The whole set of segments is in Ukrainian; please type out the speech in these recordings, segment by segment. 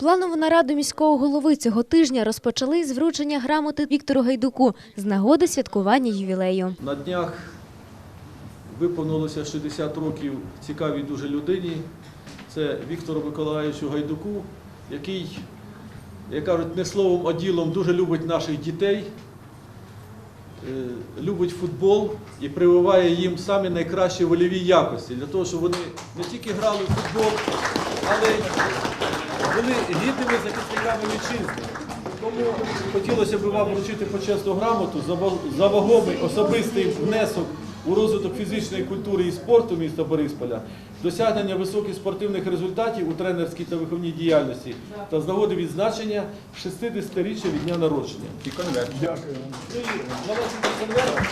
Планову нараду міського голови цього тижня розпочали з вручення грамоти Віктору Гайдуку з нагоди святкування ювілею. На днях виповнилося 60 років цікавій дуже людині. Це Віктору Миколаївичу Гайдуку, який, як кажуть, не словом, а ділом дуже любить наших дітей, е, любить футбол і прививає їм самі найкращі вольові якості для того, щоб вони не тільки грали в футбол, але й були гідними захисниками вітчизни. Тому хотілося б вам вручити почесну грамоту за вагомий особистий внесок у розвиток фізичної культури і спорту міста Борисполя, досягнення високих спортивних результатів у тренерській та виховній діяльності та з нагоди відзначення 60-річчя від дня народження. І конверт. Дякую. Ну і малесенький конверт.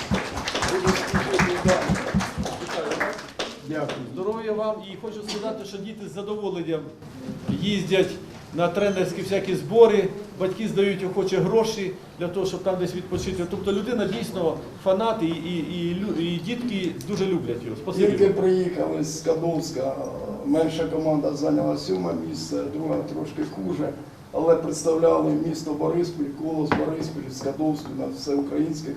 Дякую. Здоров'я вам. І хочу сказати, що діти з задоволенням їздять на тренерські всякі збори, батьки здають охоче гроші для того, щоб там десь відпочити. Тобто людина дійсно фанат і, і, і, і дітки дуже люблять його. Спасибі. Тільки приїхали з Кадовська, менша команда зайняла сьоме місце, друга трошки хуже, але представляли місто Бориспіль, колос Бориспіль з Кадовську на всеукраїнських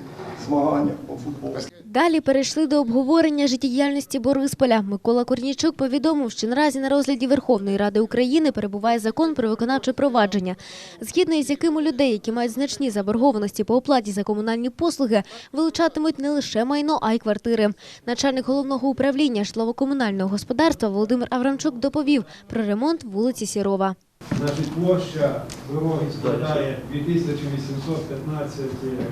змаганнях по футболу. Далі перейшли до обговорення життєдіяльності Борисполя. Микола Корнійчук повідомив, що наразі на розгляді Верховної Ради України перебуває закон про виконавче провадження, згідно із яким у людей, які мають значні заборгованості по оплаті за комунальні послуги, вилучатимуть не лише майно, а й квартири. Начальник головного управління житлово-комунального господарства Володимир Аврамчук доповів про ремонт вулиці Сірова. Значить, площа дороги складає 2815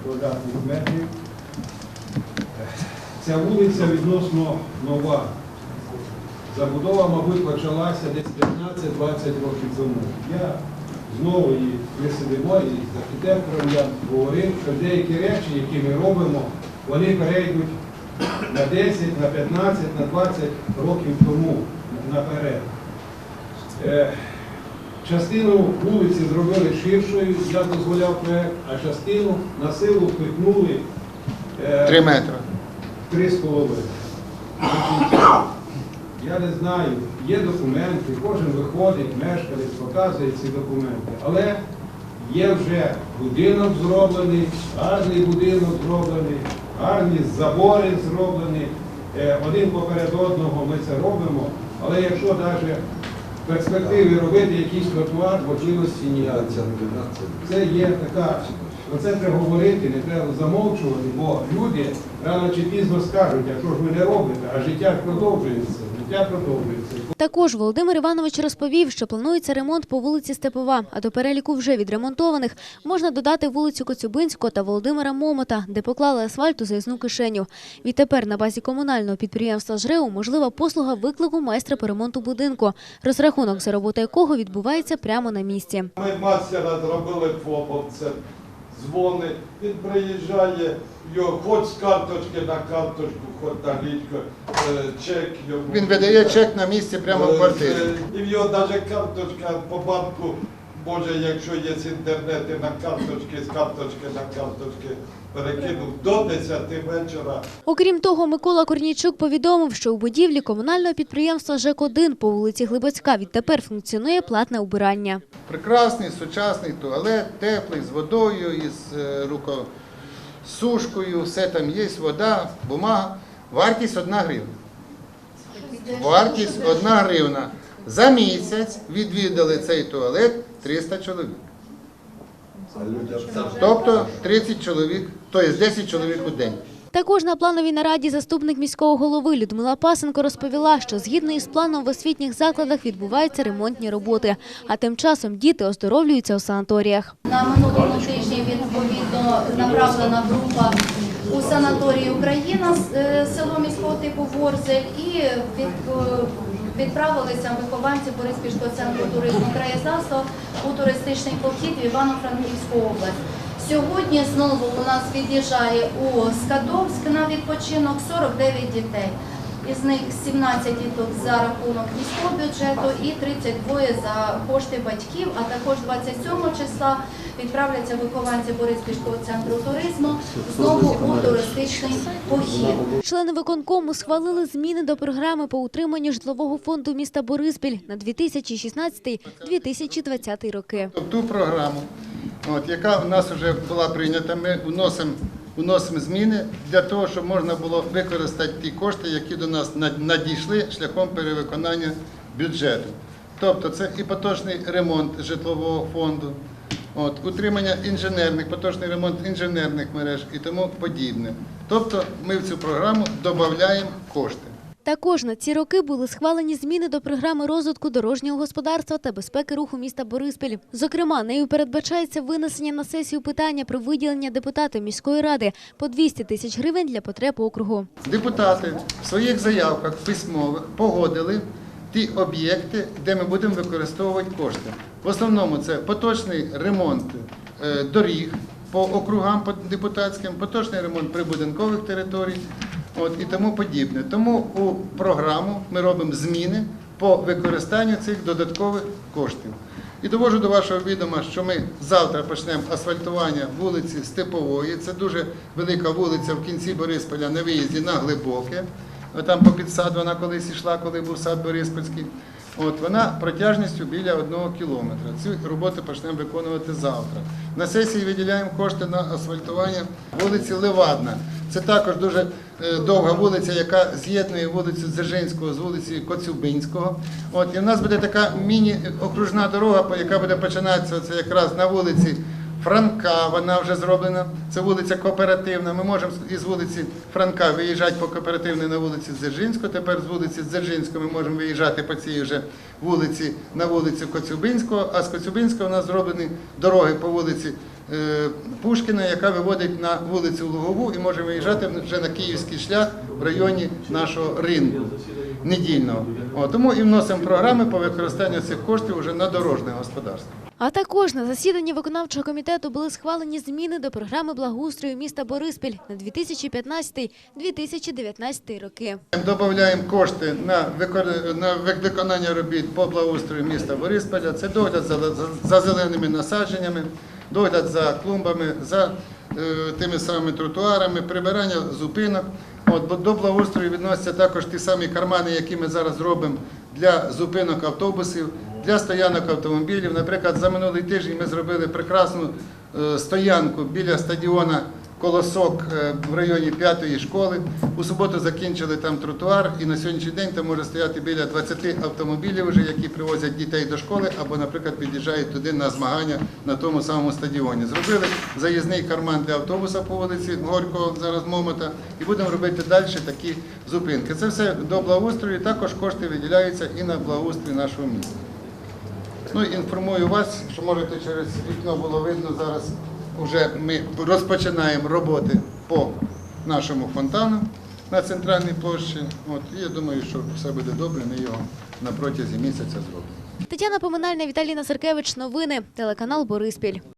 квадратних метрів. Ця вулиця відносно нова. Забудова, мабуть, почалася десь 15-20 років тому. Я знову і ми і з архітектором я говорив, що деякі речі, які ми робимо, вони перейдуть на 10, на 15, на 20 років тому наперед. Е, Частину вулиці зробили ширшою, я дозволяв проект, а частину на силу впихнули е, Три метри. Три з половиною. Я не знаю, є документи, кожен виходить, мешканець, показує ці документи. Але є вже будинок зроблений, гарний будинок зроблений, гарні забори зроблені. Е, Один поперед одного ми це робимо. Але якщо навіть в перспективі робити якийсь тротуар, можливості ніяк. Це є така, про це треба говорити, не треба замовчувати, бо люди рано чи пізно скажуть, а що ж ви не робите, а життя продовжується, життя продовжується. Також Володимир Іванович розповів, що планується ремонт по вулиці Степова, а до переліку вже відремонтованих можна додати вулицю Коцюбинського та Володимира Момота, де поклали асфальт у заїзну кишеню. Відтепер на базі комунального підприємства «ЖРЕУ» можлива послуга виклику майстра по ремонту будинку, розрахунок за роботу якого відбувається прямо на місці. Ми мастера зробили фоповце, дзвони, він приїжджає, його хоч з карточки на карточку, хоч на лічку, е, чек йому. Він видає чек на місці прямо в квартирі. Е, І в його навіть карточка по банку, може, якщо є з інтернету на карточки, з карточки на карточки перекинув до 10 вечора. Окрім того, Микола Корнійчук повідомив, що у будівлі комунального підприємства ЖЕК-1 по вулиці Глибоцька відтепер функціонує платне убирання. Прекрасний сучасний туалет, теплий, з водою, із е, рукосушкою, все там є, вода, бумага. Вартість одна гривна. Вартість одна гривна. За місяць відвідали цей туалет 300 чоловік. Тобто 30 чоловік, тобто 10 чоловік у день. Також на плановій нараді заступник міського голови Людмила Пасенко розповіла, що згідно із планом в освітніх закладах відбуваються ремонтні роботи, а тим часом діти оздоровлюються у санаторіях. На минулому тижні відповідно направлена група у санаторії Україна е, село міського типу Ворзель і від, е, відправилися вихованці Бориспільського центру туризму краєзнавства у туристичний похід в Івано-Франківську область. Сьогодні знову у нас від'їжджає у Скадовськ на відпочинок 49 дітей. Із них 17 діток за рахунок міського бюджету і 32 за кошти батьків, а також 27 числа відправляться вихованці Бориспільського центру туризму знову у туристичний похід. Члени виконкому схвалили зміни до програми по утриманню житлового фонду міста Бориспіль на 2016-2020 роки. Ту програму, от, яка в нас вже була прийнята, ми вносимо, вносимо зміни для того, щоб можна було використати ті кошти, які до нас надійшли шляхом перевиконання бюджету. Тобто це і поточний ремонт житлового фонду, от, утримання інженерних, поточний ремонт інженерних мереж і тому подібне. Тобто ми в цю програму додаємо кошти. Також на ці роки були схвалені зміни до програми розвитку дорожнього господарства та безпеки руху міста Бориспіль. Зокрема, нею передбачається винесення на сесію питання про виділення депутатам міської ради по 200 тисяч гривень для потреб округу. Депутати в своїх заявках письмових погодили ті об'єкти, де ми будемо використовувати кошти. В основному це поточний ремонт е, доріг по округам депутатським, поточний ремонт прибудинкових територій от, і тому подібне. Тому у програму ми робимо зміни по використанню цих додаткових коштів. І довожу до вашого відома, що ми завтра почнемо асфальтування вулиці Степової. Це дуже велика вулиця в кінці Борисполя на виїзді на Глибоке. Там по підсад вона колись йшла, коли був сад Бориспільський. От вона протяжністю біля одного кілометра. Цю роботу почнемо виконувати завтра. На сесії виділяємо кошти на асфальтування вулиці Левадна. Це також дуже довга вулиця, яка з'єднує вулицю Дзержинського з вулиці Коцюбинського. От і в нас буде така міні-окружна дорога, яка буде починатися це якраз на вулиці Франка. Вона вже зроблена. Це вулиця Кооперативна. Ми можемо із вулиці Франка виїжджати по кооперативній на вулиці Дзержинського. Тепер з вулиці Дзержинського ми можемо виїжджати по цій вже вулиці на вулицю Коцюбинського. А з Коцюбинського у нас зроблені дороги по вулиці е, Пушкіна, яка виводить на вулицю Лугову і може виїжджати вже на київський шлях в районі нашого ринку недільного. О, тому і вносимо програми по використанню цих коштів вже на дорожнє господарство. А також на засіданні виконавчого комітету були схвалені зміни до програми благоустрою міста Бориспіль на 2015-2019 роки. Додаємо кошти на, виконання робіт по благоустрою міста Борисполя. Це догляд за зеленими насадженнями, догляд за клумбами, за е, тими самими тротуарами, прибирання зупинок. От, до благоустрою відносяться також ті самі кармани, які ми зараз робимо для зупинок автобусів, для стоянок автомобілів. Наприклад, за минулий тиждень ми зробили прекрасну е, стоянку біля стадіона Колосок е, в районі п'ятої школи. У суботу закінчили там тротуар, і на сьогоднішній день там може стояти біля 20 автомобілів, вже, які привозять дітей до школи, або, наприклад, під'їжджають туди на змагання на тому самому стадіоні. Зробили заїзний карман для автобуса по вулиці Горького, зараз Момота, і будемо робити далі такі зупинки. Це все до благоустрою. Також кошти виділяються і на благоустрій нашого міста. Ну, інформую вас, що можете через вікно було видно зараз. Вже ми розпочинаємо роботи по нашому фонтану на центральній площі. От, і я думаю, що все буде добре, ми його на протязі місяця зробимо. Тетяна Поминальна, Віталіна Серкевич, Новини. Телеканал Бориспіль.